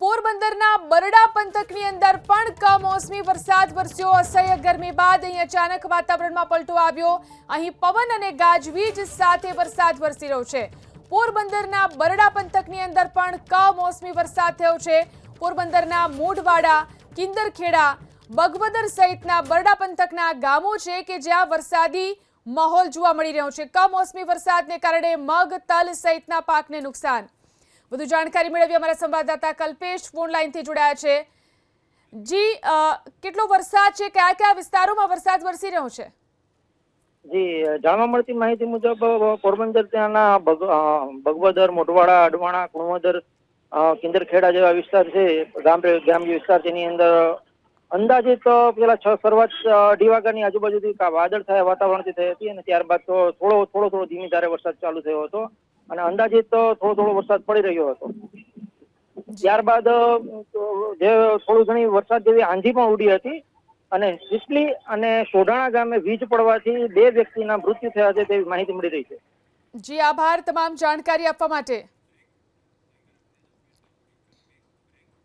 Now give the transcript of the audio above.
પોરબંદરના બરડા પંથકની અંદર પણ કમોસમી વરસાદ વરસ્યો. અસહ્ય ગરમી બાદ અહીં અચાનક વાતાવરણમાં પલટો આવ્યો. અહીં પવન અને ગાજવીજ સાથે વરસાદ વરસી રહ્યો છે. પોરબંદરના બરડા પંથકની અંદર પણ કમોસમી વરસાદ થયો છે. પોરબંદરના મૂઢવાડા, કિંદરખેડા, બગવદર સહિતના બરડા પંથકના ગામો છે કે જ્યાં વરસાદી માહોલ જોવા મળી રહ્યો છે. કમોસમી વરસાદને કારણે મગ, તલ સહિતના પાકને નુકસાન. વધુ જાણકારી મેળવી અમારા સંવાદદાતા કલ્પેશ, ફોન લાઈનથી જોડાયા છે. જી કેટલો વરસાદ છે? કયા કયા વિસ્તારોમાં વરસાદ વરસી રહ્યો છે? જી, જાણવા મળતી માહિતી મુજબ, પોરબંદર ત્યાંના ભગવદર મોટવાડા અડવાણા, કુણવદર કિંદરખેડા જેવા વિસ્તાર છે. ગામ ગ્રામ્ય વિસ્તાર તેની અંદર અંદાજિત પેલા છ શરૂઆત અઢી વાગ્યાની આજુબાજુથી વાદળ થયા, વાતાવરણથી થઈ હતી અને ત્યારબાદ તો થોડો થોડો થોડો ધીમી ધારે વરસાદ ચાલુ થયો હતો. અને અંદાજિત થોડો થોડો વરસાદ પડી રહ્યો હતો. ત્યારબાદ જે થોડી ઘણી વરસાદ જેવી આંધી પણ ઉડી હતી અને સિસલી અને સોઢાણા ગામે વીજ પડવાથી બે વ્યક્તિના મૃત્યુ થયા છે તેવી માહિતી મળી રહી છે. જી આભાર તમામ જાણકારી આપવા માટે.